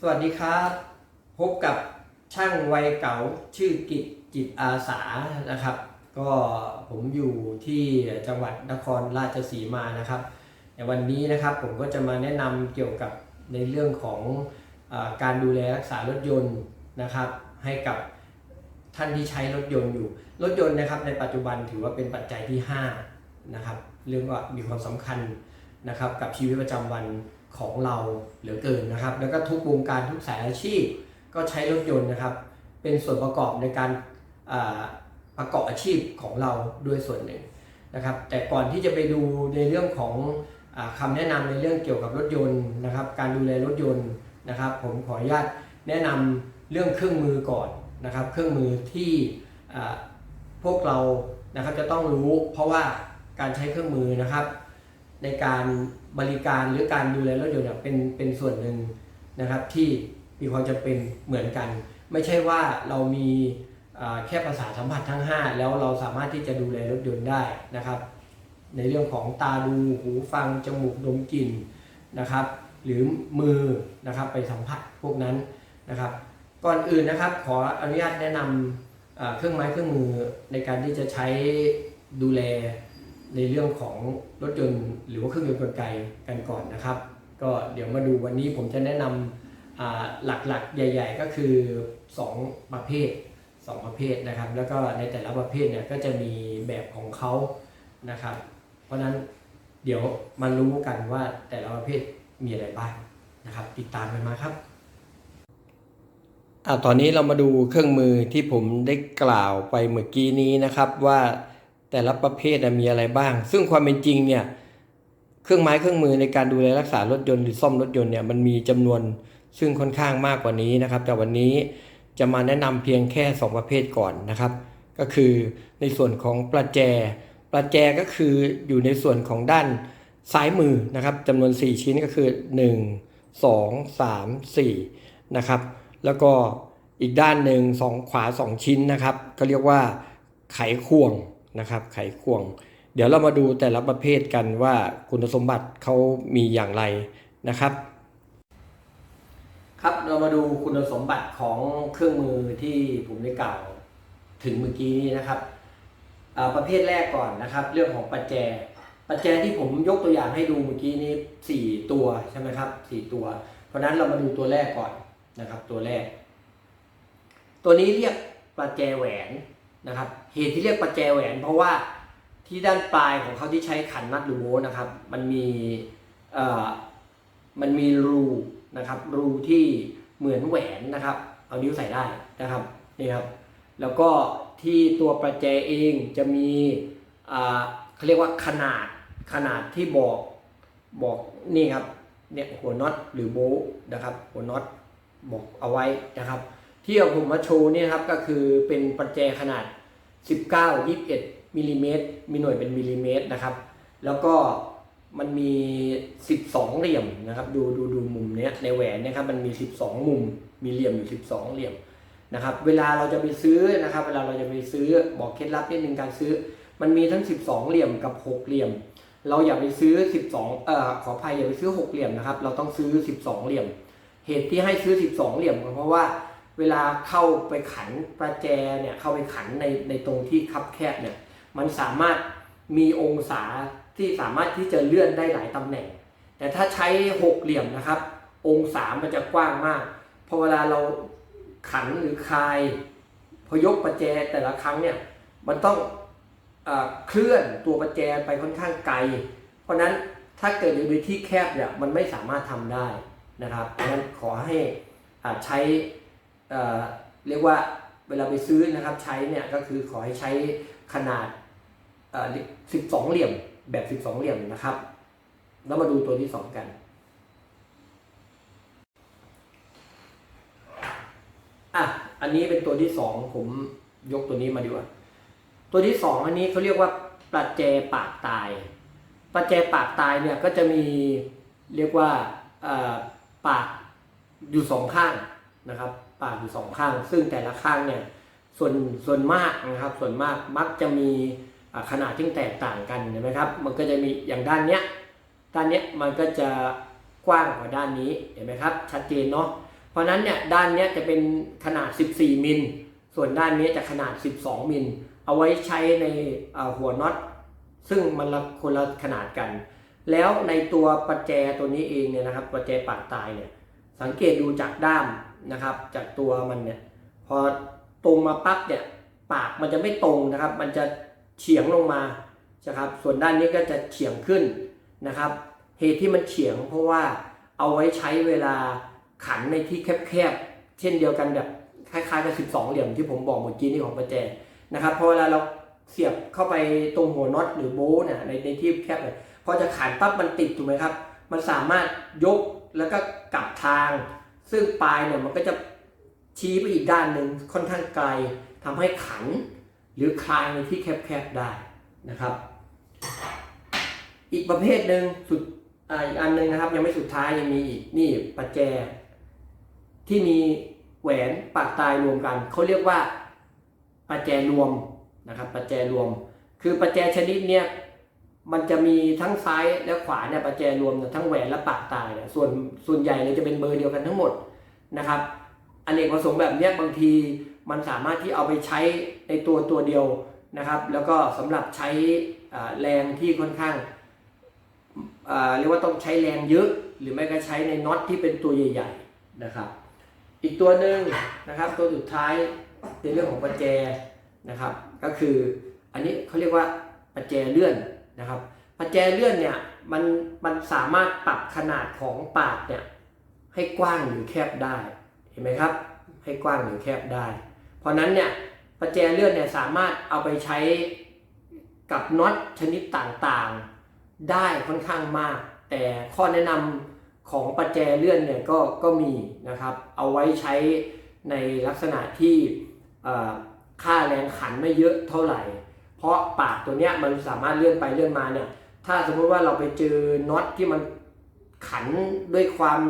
สวัสดีครับ พบกับช่างวัยเก่าชื่อกิจจิตอาสานะครับ ก็ผมอยู่ที่จังหวัดนครราชสีมานะครับในวันนี้นะครับผมก็จะมาแนะนำเกี่ยวกับในเรื่องของอการดูแลรักษารถยนต์นะครับ ให้กับท่านที่ใช้รถยนต์อยู่ รถยนต์นะครับ ในปัจจุบันถือว่าเป็นปัจจัยที่5นะครับเรื่องว่ามีความสำคัญนะครับกับชีวิตประจำวัน ของเราเหลือเกินนะครับ แล้วก็ทุกวงการทุกสายอาชีพก็ใช้รถยนต์นะครับ เป็นส่วนประกอบในการประกอบอาชีพของเราด้วยส่วนหนึ่งนะครับ แต่ก่อนที่จะไปดูในเรื่องของอาคำแนะนำในเรื่องเกี่ยวกับรถยนต์นะครับ การดูแลรถยนต์นะครับ ผมขออนุญาตแนะนำเรื่องเครื่องมือก่อนนะครับ เครื่องมือที่พวกเรานะครับจะต้องรู้ เพราะว่าการใช้เครื่องมือนะครับ ในการบริการหรือการดูแลรถยนต์เป็นเป็นส่วนหนึ่งนะครับที่มีความจำเป็นเหมือนกัน ไม่ใช่ว่าเรามีแค่ภาษาสัมผัสทั้ง 5 แล้วเราสามารถที่จะดูแลรถยนต์ได้นะครับ ในเรื่องของตาดูหูฟังจมูกดมกลิ่นนะครับ หรือมือนะครับไปสัมผัสพวกนั้นนะครับ ก่อนอื่นนะครับขออนุญาตแนะนำเครื่องไม้เครื่องมือในการที่จะใช้ดูแล ในเรื่องของรถยนต์หรือว่าเครื่องยนต์กลไกกันก่อนนะครับ ก็เดี๋ยวมาดูวันนี้ผมจะแนะนำหลักๆ ใหญ่ ๆ ก็คือ 2 ประเภท 2 ประเภทนะครับ แล้วก็ในแต่ละประเภทเนี่ยก็จะมีแบบของเขานะครับ เพราะฉะนั้นเดี๋ยวมารู้กันว่าแต่ละประเภทมีอะไรบ้างนะครับ ติดตามกันมาครับอ่าตอนนี้เรามาดูเครื่องมือที่ผมได้กล่าวไปเมื่อกี้นี้นะครับว่า แต่ละประเภทมีอะไรบ้าง ซึ่งความเป็นจริงเนี่ยเครื่องไม้เครื่องมือในการดูแลรักษารถยนต์หรือซ่อมรถยนต์เนี่ยมันมีจำนวนซึ่งค่อนข้างมากกว่านี้นะครับ แต่วันนี้จะมาแนะนำเพียงแค่ 2 ประเภทก่อนนะครับ ก็คือในส่วนของประแจ ประแจก็คืออยู่ในส่วนของด้านซ้ายมือนะครับจำนวน 4 ชิ้นก็คือ 1 2 3 4นะครับ แล้วก็อีกด้านหนึ่งสองขวา 2 ชิ้นนะครับก็เรียกว่าไขควง นะครับ ไขควง เดี๋ยวเรามาดูแต่ละประเภทกันว่าคุณสมบัติเขามีอย่างไรนะครับ ครับเรามาดูคุณสมบัติของเครื่องมือที่ผมได้กล่าวถึงเมื่อกี้นี้นะครับประเภทแรกก่อนนะครับ เรื่องของปัจแจปัจแจที่ผมยกตัวอย่างให้ดูเมื่อกี้นี้สี่ตัวใช่ไหมครับสี่ตัว เพราะนั้นเรามาดูตัวแรกก่อนนะครับ ตัวแรก ตัวนี้เรียกประแจแหวนนะครับ เหตุที่เรียกประแจแหวน เพราะว่าที่ด้านปลายของเขาที่ใช้ขันนัดหรือโบทนะครับ มันมีเอ่อมันมีรูนะครับ รูที่เหมือนแหวนนะครับ เอานิ้วใส่ได้นะครับนี่ครับ แล้วก็ที่ตัวประแจเองจะมีอ่าเขาเรียกว่าขนาดขนาดที่บอกบอกนี่ครับเนี่ยหัวน็อตหรือโบทนะครับ หัวน็อตบอกเอาไว้นะครับ ที่เอาผมมาโชว์นี่ครับก็คือเป็นประแจขนาด 19 21มิลลิเมตรมีหน่วยเป็นมิลลิเมตรนะครับ แล้วก็มันมี 12 เหลี่ยมนะครับ ดูดูดูมุมเนี้ยในแหวนเนะครับ มันมี 12 มุม มีเหลี่ยมอยู่ 12 เหลี่ยมนะครับ เวลาเราจะไปซื้อนะครับ เวลาเราจะไปซื้อบอกเคล็ดลับนิดนึงการซื้อ มันมีทั้ง 12 เหลี่ยมกับ 6 เหลี่ยม เราอย่าไปซื้อ 12 เอ่อขออภัยอย่าไปซื้อ 6 เหลี่ยมนะครับ เราต้องซื้อ 12 เหลี่ยม เหตุที่ให้ซื้อ 12 เหลี่ยมก็เพราะว่า เวลาเข้าไปขันประแจเนี่ยเข้าไปขันในในตรงที่คับแคบเนี่ยมันสามารถมีองศาที่สามารถที่จะเลื่อนได้หลายตำแหน่ง แต่ถ้าใช้หกเหลี่ยมนะครับ องศามันจะกว้างมากพอเวลาเราขันหรือคลายพยกประแจแต่ละครั้งเนี่ยมันต้องเอเคลื่อนตัวประแจไปค่อนข้างไกล เพราะนั้นถ้าเกิดอยู่ในที่แคบเนี่ยมันไม่สามารถทำได้นะครับเพราะนั้นขอให้อใช้ เเรียกว่าเวลาไปซื้อนะครับใช้เนี่ยก็คือขอให้ใช้ขนาดเอ่อ12 เหลี่ยมแบบ 12 เหลี่ยมนะครับ แล้วมาดูตัวที่ 2 กัน อะ อันนี้เป็นตัวที่ 2 ผมยกตัวนี้มาดีกว่า ตัวที่ 2 อันนี้เขาเรียกว่าประแจปากตายประแจปากตายเนี่ยก็จะมีเรียกว่าปากอยู่สองข้าง นะครับปากอยู่สองข้าง ซึ่งแต่ละข้างเนี่ยส่วนส่วนมากนะครับ ส่วนมากมักจะมีขนาดที่แตกต่างกันเห็นไหมครับ มันก็จะมีอย่างด้านเนี้ยด้านเนี้ยมันก็จะกว้างกว่าด้านนี้เห็นไหมครับ ชัดเจนเนาะเพราะนั้นเนี่ยด้านเนี้ยจะเป็นขนาด 14 มิล ส่วนด้านนี้จะขนาด 12 มิล เอาไว้ใช้ในหัวน็อตซึ่งมันละคนละขนาดกัน แล้วในตัวประแจตัวนี้เองเนี่ยนะครับ ประแจปากตายเนี่ยสังเกตดูจากด้าม นะครับ จากตัวมันเนี่ยพอตรงมาปั๊บเนี่ยปากมันจะไม่ตรงนะครับ มันจะเฉียงลงมานะครับ ส่วนด้านนี้ก็จะเฉียงขึ้นนะครับ เหตุที่มันเฉียงเพราะว่าเอาไว้ใช้เวลาขันในที่แคบๆ เช่นเดียวกันแบบคล้ายๆกับ 12 เหลี่ยมที่ผมบอกเมื่อกี้นี่ของประแจนะครับพอเวลาเราเสียบเข้าไปตรงหัวน็อตหรือโบ้เนี่ยในในที่แคบเนี่ยพอจะขันปั๊บมันติดถูกไหมครับ มันสามารถยกแล้วก็กลับทาง ซึ่งปลายเนี่ยมันก็จะชี้ไปอีกด้านหนึ่งค่อนข้างไกลทำให้ขันหรือคลายในที่แคบๆได้นะครับ อีกประเภทหนึ่งสุดออีกอันหนึ่งนะครับ ยังไม่สุดท้ายยังมีอีกนี่ประแจ ที่มีแหวนปากตายรวมกันเขาเรียกว่าประแจรวมนะครับประแจรวม คือประแจชนิดเนี้ย มันจะมีทั้งซ้ายและขวาเนี่ยประแจรวมทั้งแหวนและปากตายเนี่ยส่วนส่วนใหญ่เนี่ยจะเป็นเบอร์เดียวกันทั้งหมดนะครับอเนกประสงค์แบบนี้บางทีมันสามารถที่เอาไปใช้ในตัวตัวเดียวนะครับ แล้วก็สำหรับใช้แรงที่ค่อนข้างเรียกว่าต้องใช้แรงเยอะหรือไม่ก็ใช้ในน็อตที่เป็นตัวใหญ่ๆนะครับ อีกตัวหนึ่งนะครับตัวสุดท้ายในเรื่องของประแจนะครับ ก็คืออันนี้เขาเรียกว่าประแจเลื่อน นะครับประแจเลื่อนเนี่ยมันมันสามารถปรับขนาดของปากเนี่ยให้กว้างหรือแคบได้เห็นไหมครับ ให้กว้างหรือแคบได้ เพราะนั้นเนี่ยประแจเลื่อนเนี่ยสามารถเอาไปใช้กับน็อตชนิดต่างๆ ได้ค่อนข้างมาก แต่ข้อแนะนำของประแจเลื่อนเนี่ยก็ก็มีนะครับ เอาไว้ใช้ในลักษณะที่ค่าแรงขันไม่เยอะเท่าไหร่ เพราะปากตัวเนี้ยมันสามารถเลื่อนไปเลื่อนมาเนี่ยถ้าสมมติว่าเราไปเจอน็อตที่มันขันด้วยความ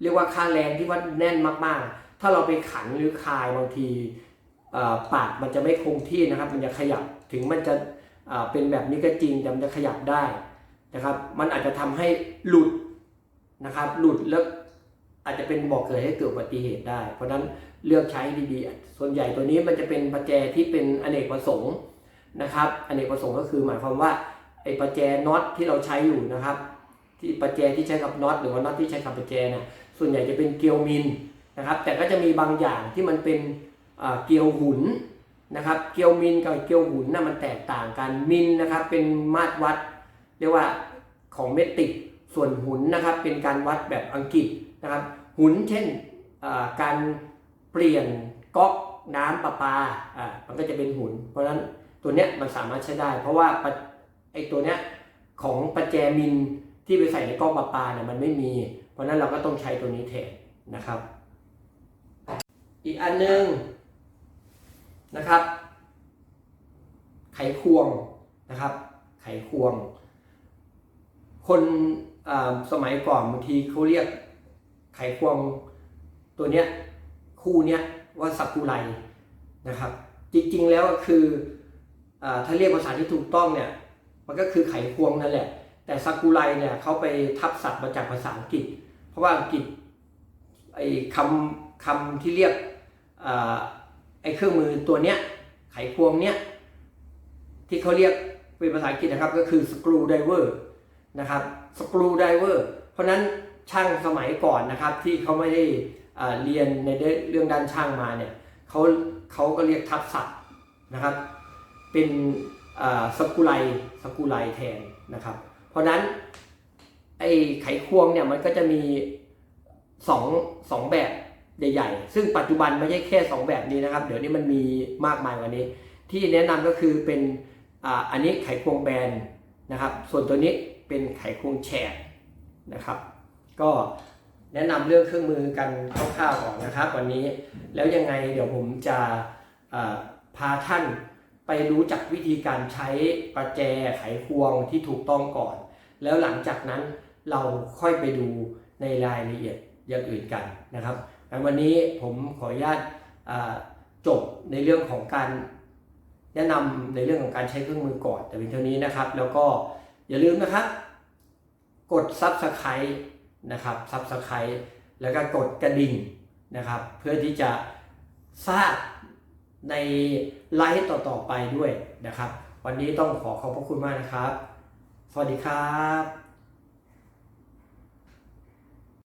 เรียกว่าค่าแรงที่ว่าแน่นมากๆ ถ้าเราไปขันหรือคลายบางทีปากมันจะไม่คงที่นะครับ มันจะขยับถึงมันจะเป็นแบบนี้ก็จริงแต่มันจะขยับได้นะครับ มันอาจจะทำให้หลุดนะครับ หลุดแล้วอาจจะเป็นบอกเกิดให้เกิดอุบัติเหตุได้ เพราะฉะนั้นเลือกใช้ดีๆ ส่วนใหญ่ตัวนี้มันจะเป็นประแจที่เป็นอเนกประสงค์ นะครับอเนกประสงค์ก็คือหมายความว่าไอ้ประแจน็อตที่เราใช้อยู่นะครับ ที่ประแจที่ใช้กับน็อตหรือว่าน็อตที่ใช้กับประแจเนี่ยส่วนใหญ่จะเป็นเกลียวมินนะครับ แต่ก็จะมีบางอย่างที่มันเป็นเกลียวหุนนะครับ เกลียวมินกับเกลียวหุนน่ะมันแตกต่างกันมินนะครับเป็นมาตรวัดเรียกว่าของเมตริกส่วนหุนนะครับเป็นการวัดแบบอังกฤษนะครับ หุนเช่นการเปลี่ยนก๊อกน้ำประปาอ่ามันก็จะเป็นหุนเพราะฉะนั้น ตัวเนี้ยมันสามารถใช้ได้ เพราะว่าไอตัวเนี้ยของประแจมินที่ไปใส่ในก๊อกประปาเนี่ยมันไม่มี เพราะนั้นเราก็ต้องใช้ตัวนี้แทนนะครับ อีกอันหนึงนะครับ ไขควงนะครับ ไขควง คนสมัยก่อนบางทีเขาเรียกไขควงตัวเนี้ยคู่เนี้ยว่าสักุไรนะครับ จริงๆแล้วคือ ถ้าเรียกภาษาที่ถูกต้องเนี่ยมันก็คือไขควงนั่นแหละ แต่สักุไรเนี่ยเขาไปทับศัพท์มาจากภาษาอังกฤษ เพราะว่าอังกฤษไอ้คำคำที่เรียกอไอ้เครื่องมือตัวเนี้ยไขควงเนี้ยที่เขาเรียกเป็นภาษาอังกฤษนะครับก็คือ screwdriver นะครับสกรูไดเวอร์เพราะนั้นช่างสมัยก่อนนะครับที่เขาไม่ได้เรียนในเรื่องด้านช่างมาเนี่ยเขาเขาก็เรียกทับศัพท์นะครับ เป็นสกุไลสกุไลแทนนะครับ เพราะนั้นไอ้ไขควงเนี่ยมันก็จะมีสองสองแบบใหญ่ๆ ซึ่งปัจจุบันไม่ใช่แค่สองแบบนี้นะครับ เดี๋ยวนี้มันมีมากมายกว่านี้ ที่แนะนำก็คือเป็นอ,อันนี้ไขควงแบนนะครับ ส่วนตัวนี้เป็นไขควงแฉกนะครับ ก็แนะนำเรื่องเครื่องมือกันคร่าวๆก่อนนะครับ วันนี้แล้วยังไงเดี๋ยวผมจะพาท่าน ไปรู้จักวิธีการใช้ประแจไขควงที่ถูกต้องก่อน แล้วหลังจากนั้นเราค่อยไปดูในรายละเอียดอย่างอื่นกันนะครับงั้นวันนี้ผมขออนุญาตจบในเรื่องของการแนะนำในเรื่องของการใช้เครื่องมือก่อนแต่เพียงเท่านี้นะครับ แล้วก็อย่าลืมนะครับ กด Subscribe นะครับ Subscribe แล้วก็กดกระดิ่งนะครับ เพื่อที่จะทราบ ในไลฟ์ต่อๆไปด้วยนะครับ วันนี้ต้องขอขอบพระคุณมากนะครับ สวัสดีครับ